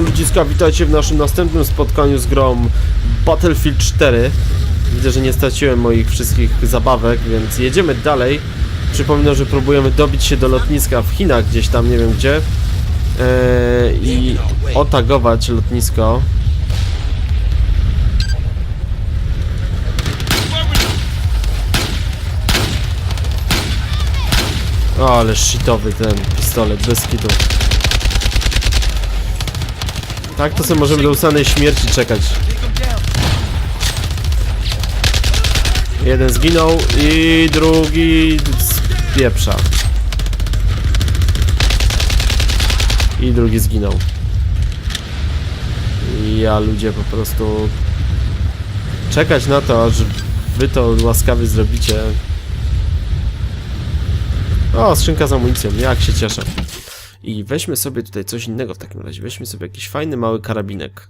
Ludziska, witajcie w naszym następnym spotkaniu z grą Battlefield 4 Widzę, że nie straciłem moich wszystkich zabawek, więc jedziemy dalej. Przypominam, że próbujemy dobić się do lotniska w Chinach, gdzieś tam, nie wiem gdzie. Eee, I otagować lotnisko. O, ale shitowy ten pistolet, bez Tak, to sobie możemy do usanej śmierci czekać. Jeden zginął i drugi z pieprza. I drugi zginął. I ja ludzie po prostu czekać na to, aż wy to łaskawie zrobicie. O, skrzynka z amunicją, jak się cieszę. I weźmy sobie tutaj coś innego w takim razie. Weźmy sobie jakiś fajny mały karabinek.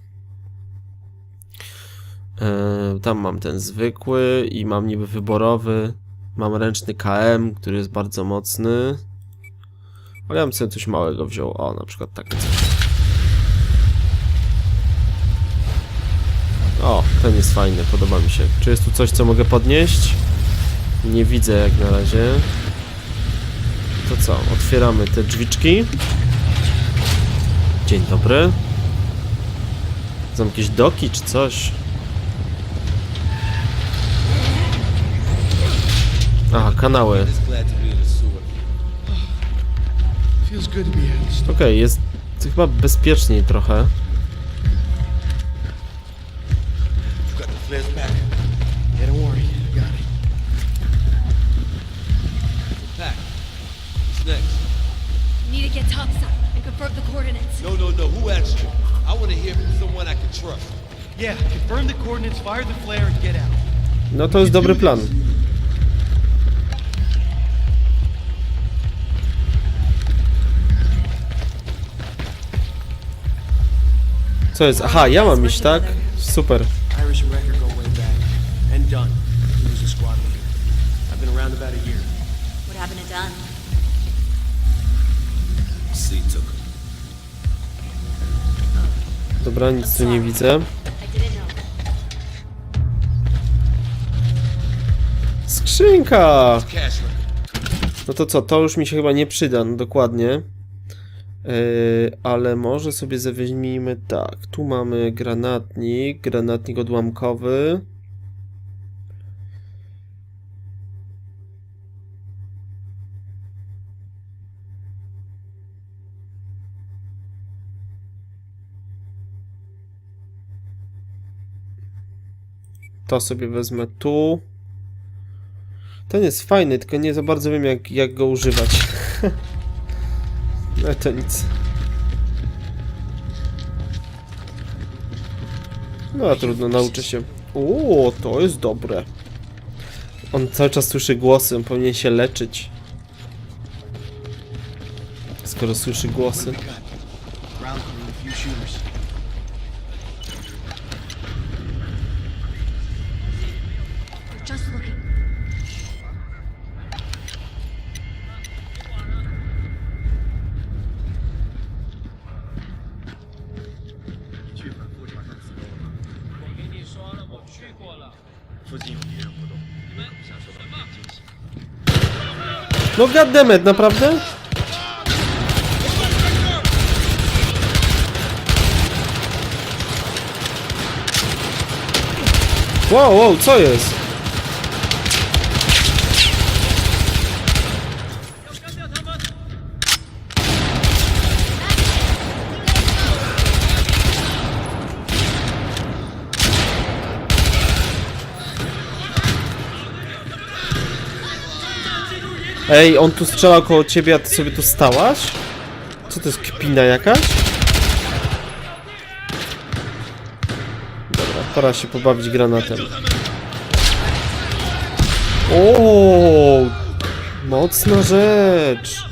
E, tam mam ten zwykły i mam niby wyborowy. Mam ręczny KM, który jest bardzo mocny. Ale ja bym sobie coś małego wziął. O, na przykład takie coś. O, ten jest fajny, podoba mi się. Czy jest tu coś, co mogę podnieść? Nie widzę jak na razie. To co? Otwieramy te drzwiczki. Dzień dobry. Są jakieś doki czy coś? Aha, kanały. Okej, jest chyba bezpieczniej trochę. Coordinates. No, no, no. Who asked you? I want to hear from someone I can trust. Yeah, confirm the coordinates, fire the flare, and get out. No to jest dobry plan. Co jest? Aha, ja mam iść, tak? Super. Irish and Dobra, nic tu nie widzę. Skrzynka! No to co, to już mi się chyba nie przyda, no dokładnie. Yy, ale może sobie weźmijmy tak. Tu mamy granatnik, granatnik odłamkowy. To sobie wezmę tu. Ten jest fajny, tylko nie za bardzo wiem jak, jak go używać. no to nic. No a trudno, nauczę się. O, to jest dobre. On cały czas słyszy głosy, on powinien się leczyć. Skoro słyszy głosy. No goddammit, naprawdę? Wow, wow, co jest? Ej, on tu strzela koło ciebie, a ty sobie tu stałaś? Co to jest kpina jakaś? Dobra, pora się pobawić granatem. O, mocna rzecz.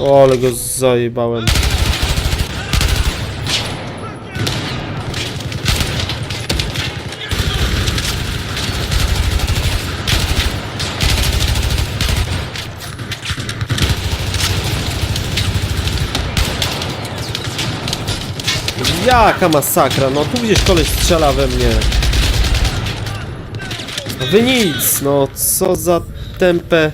O, ale go zajebałem. Jaka masakra, no tu gdzieś koleś strzela we mnie. No wy nic, no co za tempę.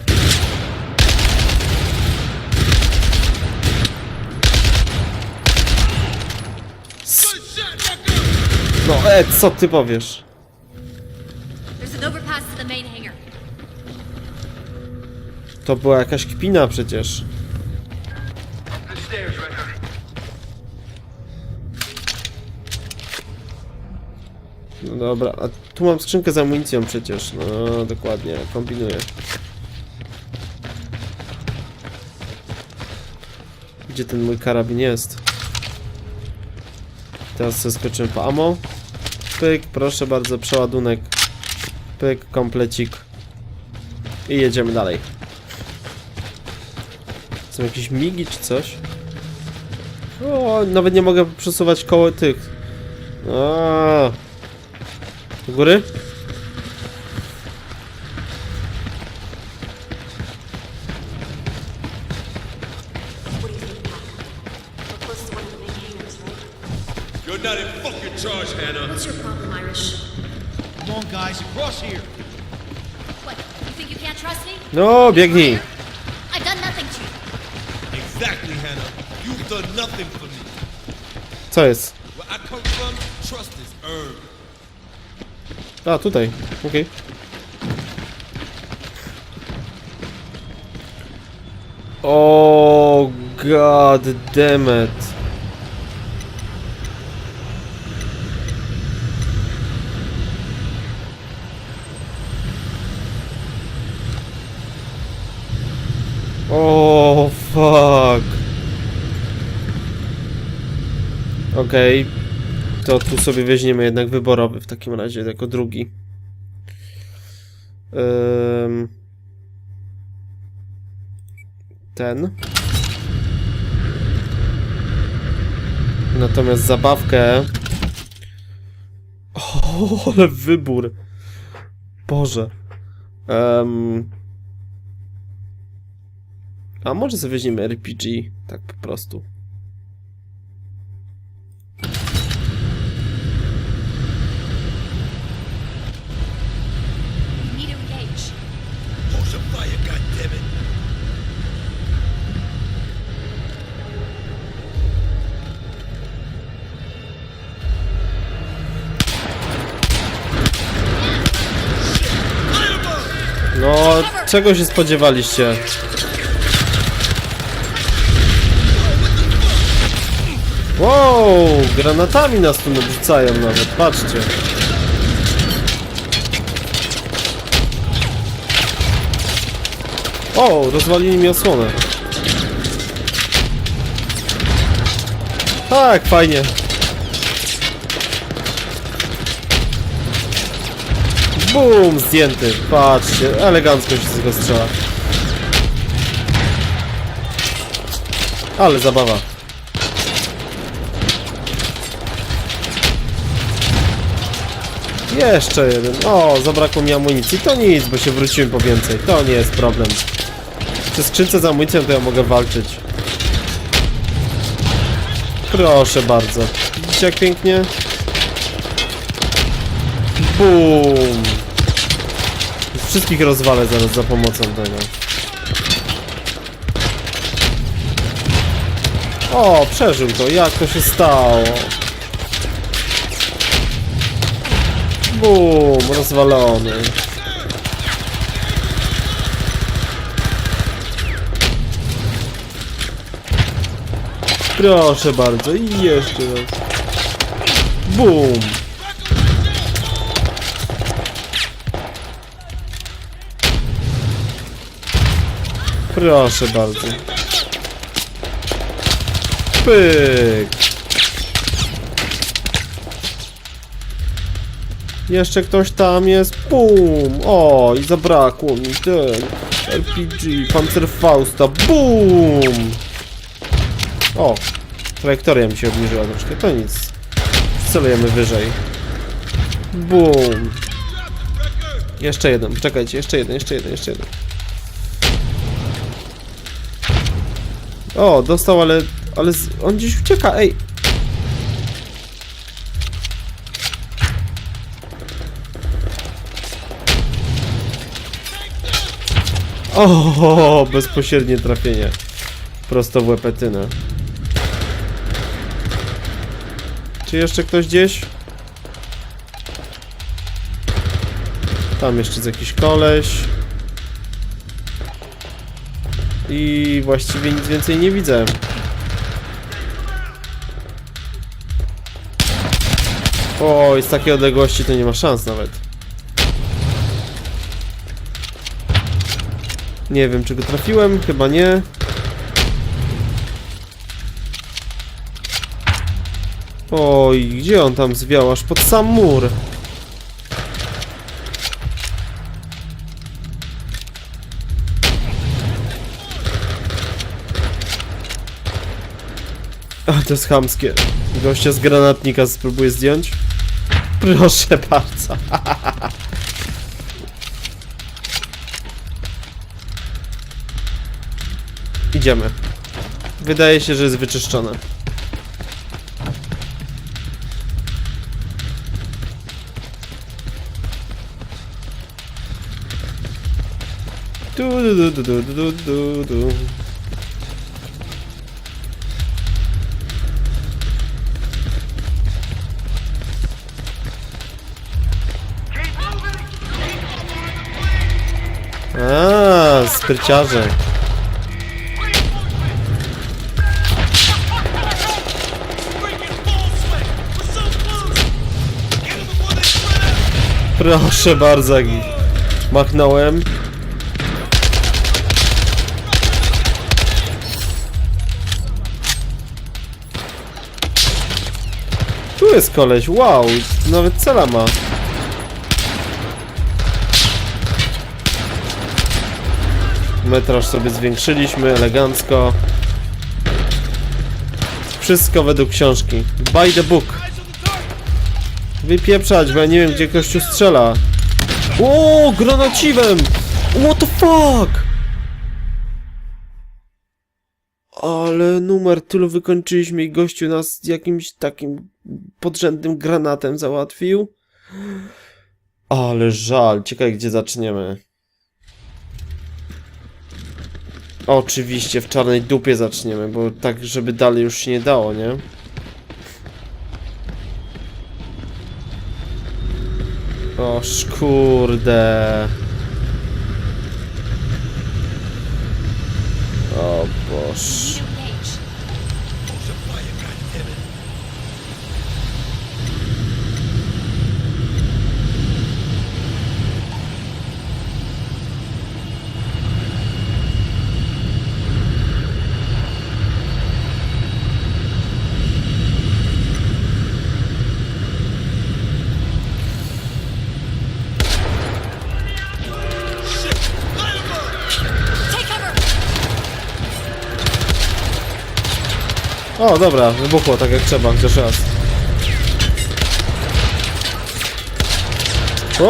No e, co ty powiesz? To była jakaś kpina przecież. No dobra, a tu mam skrzynkę z amunicją przecież. No dokładnie, kombinuję. Gdzie ten mój karabin jest? Teraz zeskoczymy po ammo. Pyk, proszę bardzo, przeładunek. Pyk, komplecik. I jedziemy dalej. Są jakieś migi czy coś? O, nawet nie mogę przesuwać koło tych. A. Do góry? You're not in fucking charge, Hannah. What's your problem, Irish? Come on, guys, across here. What? You think you can't trust me? No, biegnij. I've done nothing to you. Exactly, Hannah. You've done nothing for me. Co jest? A, tutaj. Okej. O, god damn. O, fuck. Okej. To tu sobie weźmiemy jednak wyborowy w takim razie, jako drugi. Ten. Natomiast zabawkę... O, ale wybór. Boże. A może sobie weźmiemy RPG, tak po prostu. Czego się spodziewaliście? Wow, granatami nas tu rzucają nawet, patrzcie. O, rozwalili mi osłonę. Tak, fajnie. Bum, zdjęty. Patrzcie, elegancko się z tego strzela. Ale zabawa. Jeszcze jeden. O, zabrakło mi amunicji. To nic, bo się wróciłem po więcej. To nie jest problem. Przy skrzynce z amunicją to ja mogę walczyć. Proszę bardzo. Widzicie jak pięknie? Bum! Wszystkich rozwalę zaraz za pomocą tego. O, przeżył to. Jak to się stało? Bum, rozwalony. Proszę bardzo, i jeszcze raz. Bum. Proszę bardzo. Pyk. Jeszcze ktoś tam jest. Bum. O, i zabrakło mi ten. RPG, Panzerfausta. Bum. O, trajektoria mi się obniżyła troszkę. To nic. Celujemy wyżej. Bum. Jeszcze jeden. Czekajcie, jeszcze jeden, jeszcze jeden, jeszcze jeden. O, dostał, ale... Ale z, on gdzieś ucieka, ej! O, bezpośrednie trafienie. Prosto w łepetynę. Czy jeszcze ktoś gdzieś? Tam jeszcze jest jakiś koleś. I właściwie nic więcej nie widzę. Oj, z takiej odległości to nie ma szans nawet. Nie wiem, czy go trafiłem, chyba nie. Oj, gdzie on tam zwiał? Aż pod sam mur. To jest chamskie. Gościa z granatnika spróbuję zdjąć. Proszę bardzo. Idziemy. Wydaje się, że jest wyczyszczone. Du, du, du, du, du, du, du, spryciarze. Proszę bardzo, ich machnąłem. Tu jest koleś, wow, nawet cela ma. Metraż sobie zwiększyliśmy elegancko. Wszystko według książki. By the book. Wypieprzać, bo ja nie wiem gdzie gościu strzela. O, granacivem! What the fuck? Ale numer tylu wykończyliśmy i gościu nas jakimś takim podrzędnym granatem załatwił. Ale żal, ciekawe gdzie zaczniemy. Oczywiście w czarnej dupie zaczniemy, bo tak żeby dalej już się nie dało, nie? O kurde. O boż. Dobra, wybuchło tak jak trzeba, chociaż raz.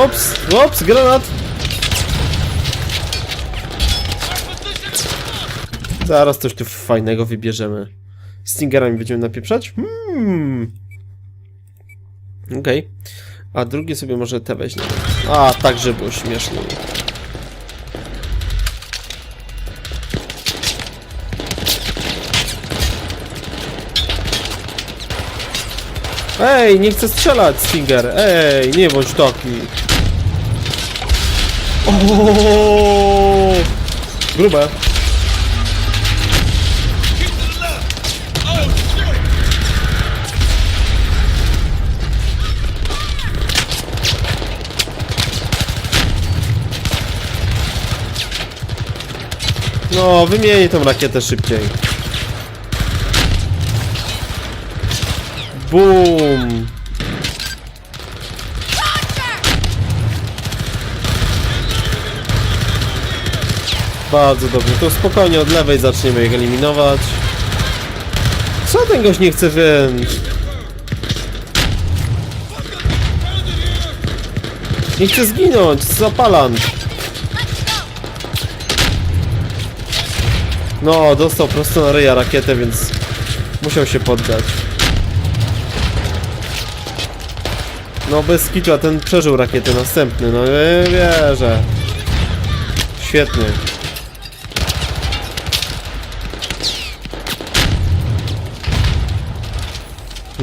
Ups, ups, granat! Zaraz coś tu fajnego wybierzemy. Stingerami będziemy napieprzać? Hmm. Okej. A drugie sobie może te weźmiemy. A, tak, żeby było śmiesznie. Ej, nie chcę strzelać, Stinger. Ej, nie bądź taki. O, grube. No, wymienię tą rakietę szybciej. Boom! Bardzo dobrze, to spokojnie od lewej zaczniemy ich eliminować. Co ten gość nie chce wziąć? Nie chce zginąć, zapalant. No, dostał prosto na ryja rakietę, więc musiał się poddać. No bez kicza ten przeżył rakietę następny, no nie wierzę. Świetny.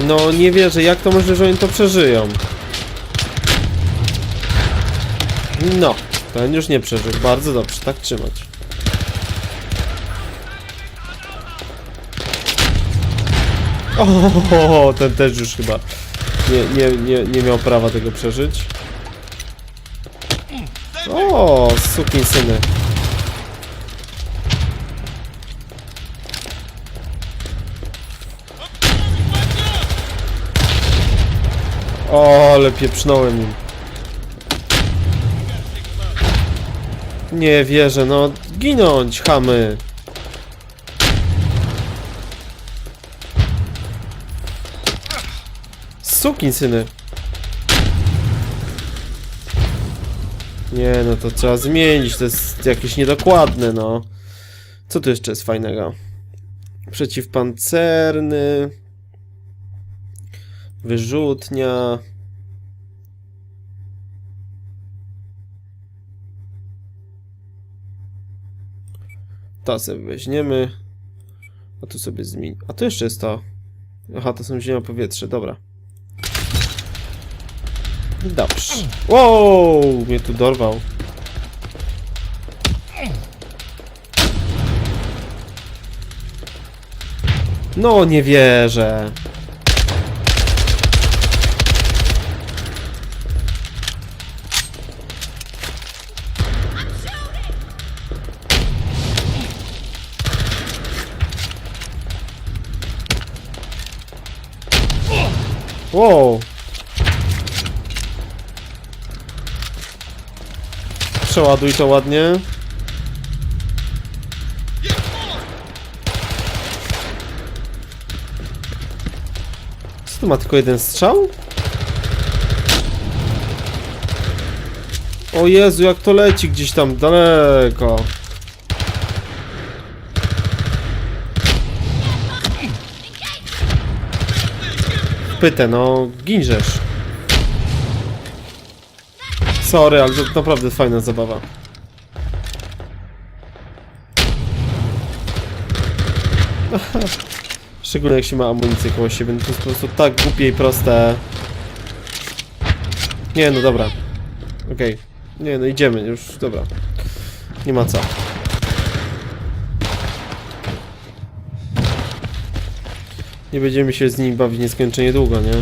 No nie wierzę, jak to może, że oni to przeżyją? No, ten już nie przeżył, bardzo dobrze, tak trzymać. O, ten też już chyba nie, nie, nie, nie miał prawa tego przeżyć. O, sukinsyny. O, ale pieprznąłem im. Nie wierzę, no ginąć, chamy. Sukinsyny. Nie, no to trzeba zmienić, to jest jakieś niedokładne, no. Co tu jeszcze jest fajnego? Przeciwpancerny. Wyrzutnia. To sobie weźmiemy. A tu sobie zmień. A to jeszcze jest to. Aha, to są ziemia powietrze, dobra. Dobrze. Wow, mnie tu dorwał. No, nie wierzę. Wow. Przeładuj to ładnie. Co to ma tylko jeden strzał? O Jezu, jak to leci gdzieś tam daleko. Pytę, no ginżesz. Sorry, ale to naprawdę fajna zabawa. Szczególnie jak się ma amunicję koło siebie, no to jest po prostu tak głupie i proste. Nie, no dobra. Okej. Nie, no idziemy, już, dobra. Nie ma co. Nie będziemy się z nim bawić nieskończenie długo, nie?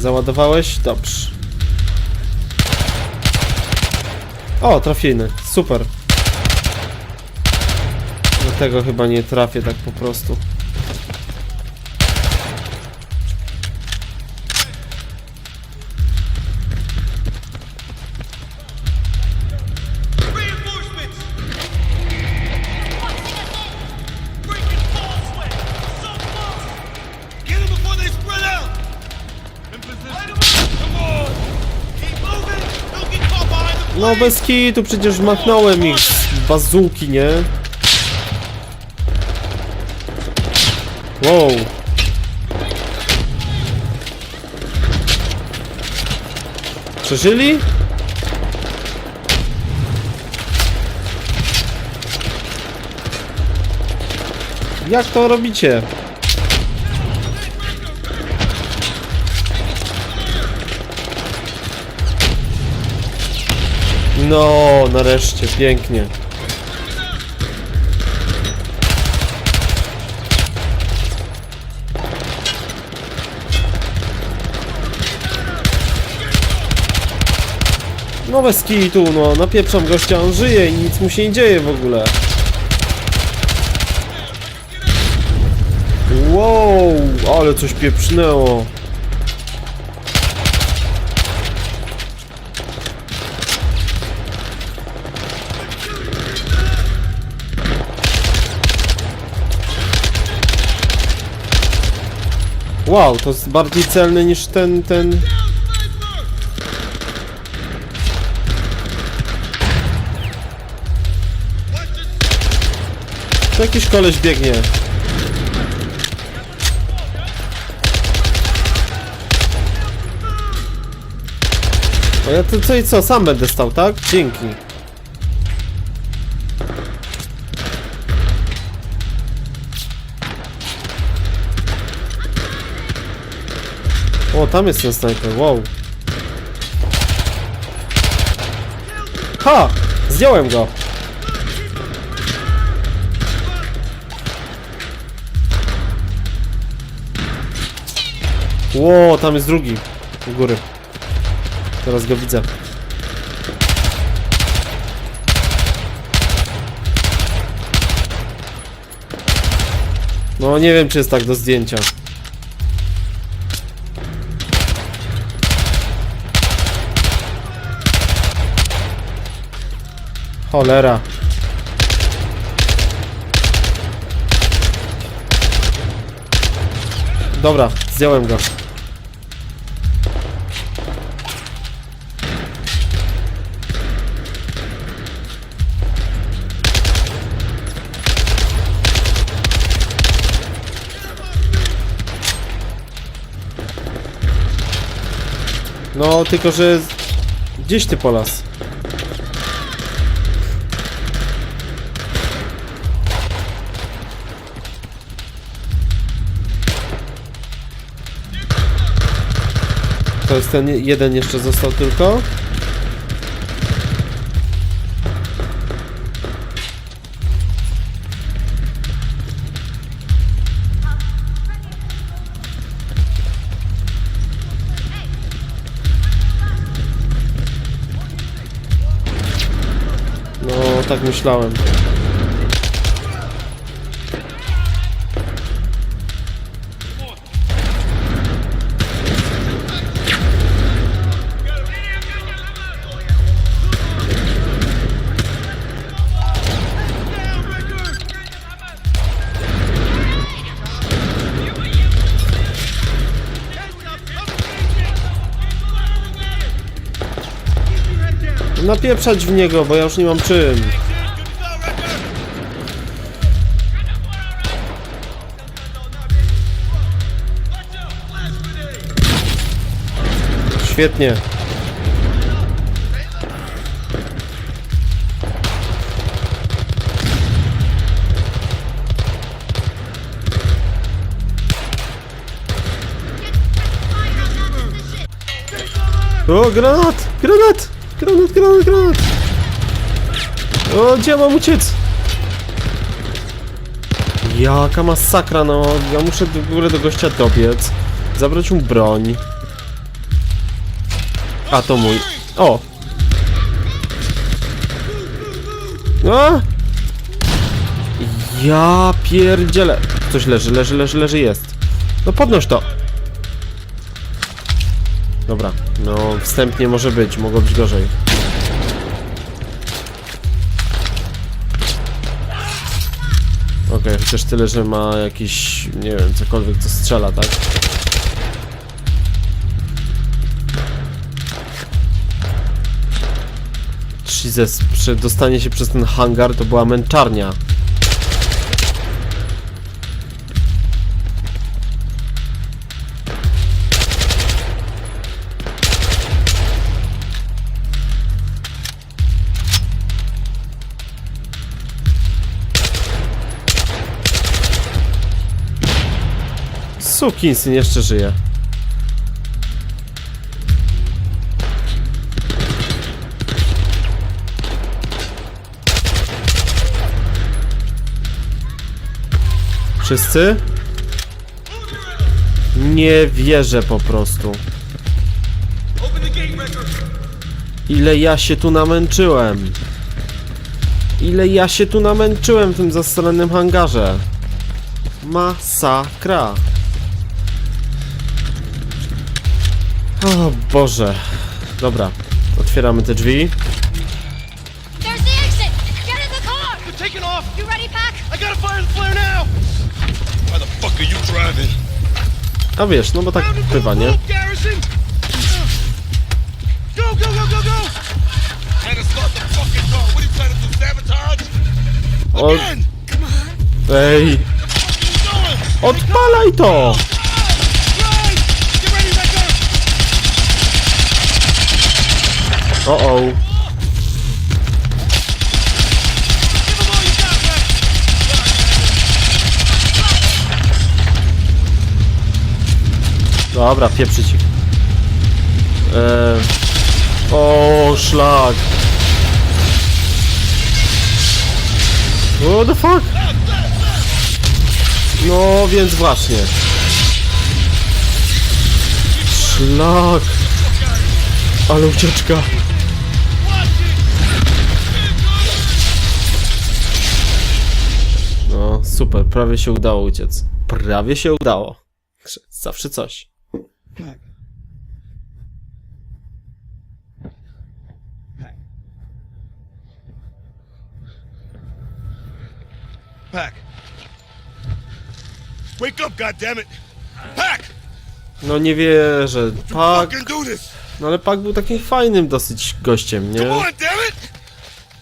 Załadowałeś? Dobrze. O, trafiny. Super. Do tego chyba nie trafię tak po prostu. Bez kitu, przecież machnąłem ich bazuki, nie? Wow. Przeżyli? Jak to robicie? No, nareszcie, pięknie. No bez kitu, no, napieprzam gościa, on żyje i nic mu się nie dzieje w ogóle. Wow, ale coś pieprznęło. Wow, to jest bardziej celny niż ten, ten... To jakiś koleś biegnie. A ja to co i co, sam będę stał, tak? Dzięki. O, tam jest ten snajper, wow. Ha! Zdjąłem go! Ło, tam jest drugi. U góry. Teraz go widzę. No nie wiem czy jest tak do zdjęcia. Cholera. Dobra, zdjąłem go. No, tylko że... Gdzieś ty polas. To jest ten jeden jeszcze został tylko. No, tak myślałem. Napieprzać w niego, bo ja już nie mam czym. Świetnie. O, granat! Granat! Granat, granat, granat! O, gdzie mam uciec? Jaka masakra, no. Ja muszę w ogóle do gościa dobiec. Zabrać mu broń. A, to mój. O! No! Ja pierdzielę. Coś leży, leży, leży, leży, jest. No podnoś to. Dobra, no wstępnie może być, mogło być gorzej. Okej, chociaż tyle, że ma jakiś, nie wiem, cokolwiek co strzela, tak? Jesus, przedostanie się przez ten hangar to była męczarnia. Sukinsyn jeszcze żyje. Wszyscy? Nie wierzę po prostu. Ile ja się tu namęczyłem. Ile ja się tu namęczyłem w tym zastranym hangarze. Masakra. O Boże. Dobra, otwieramy te drzwi. There's the exit! Get in the car! They're taking off. You ready, Pack? I gotta fire the flare now. Why the fuck are you driving? A wiesz, no bo tak bywa, nie? Go, go, go, go, go. Trying to start the fucking car. What are you trying to do? Sabotage? O, Again. ej, odpalaj to! O o. Dobra, pieprzyć ich. Eee... O, szlak. What the fuck? No, więc właśnie. Szlak. Ale ucieczka. super, prawie się udało uciec. Prawie się udało. Zawsze coś. Pack. Wake up, goddammit! Pack! No nie wierzę. Pak. Fucking do this! No ale Pak był takim fajnym dosyć gościem, nie? Come on, damn it!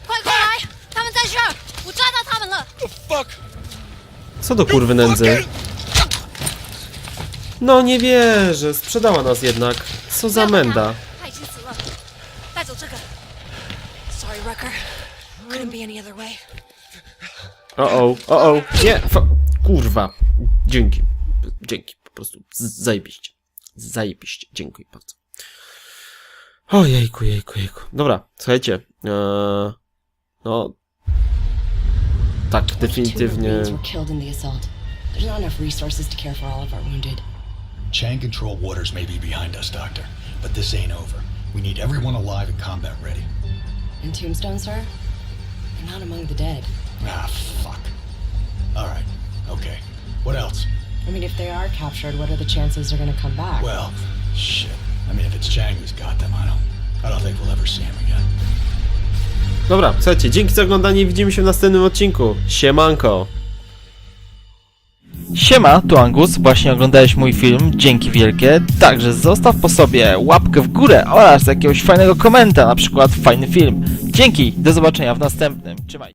快过来！他们在这儿，我抓到他们了。 The fuck? Co do kurwy nędzy? No nie wierzę, sprzedała nas jednak. Co za menda. O o, o o, nie, kurwa. Dzięki, dzięki, po prostu zajebiście. Zajebiście, dziękuję bardzo. O jejku, jejku, jejku. Dobra, słuchajcie, eee, no Tak, Two definitywnie... Marines were killed in the assault. There's not enough resources to care for all of our wounded. Chang control waters may be behind us, Doctor, but this ain't over. We need everyone alive and combat ready. And Tombstone, sir? They're not among the dead. Ah, fuck. Alright, okay. What else? I mean, if they are captured, what are the chances they're gonna come back? Well, shit. I mean, if it's Chang who's got them, I don't... I don't think we'll ever see him again. Dobra, słuchajcie, dzięki za oglądanie widzimy się w następnym odcinku. Siemanko! Siema, tu Angus, właśnie oglądałeś mój film, dzięki wielkie. Także zostaw po sobie łapkę w górę oraz jakiegoś fajnego komenta, na przykład fajny film. Dzięki, do zobaczenia w następnym. Trzymaj.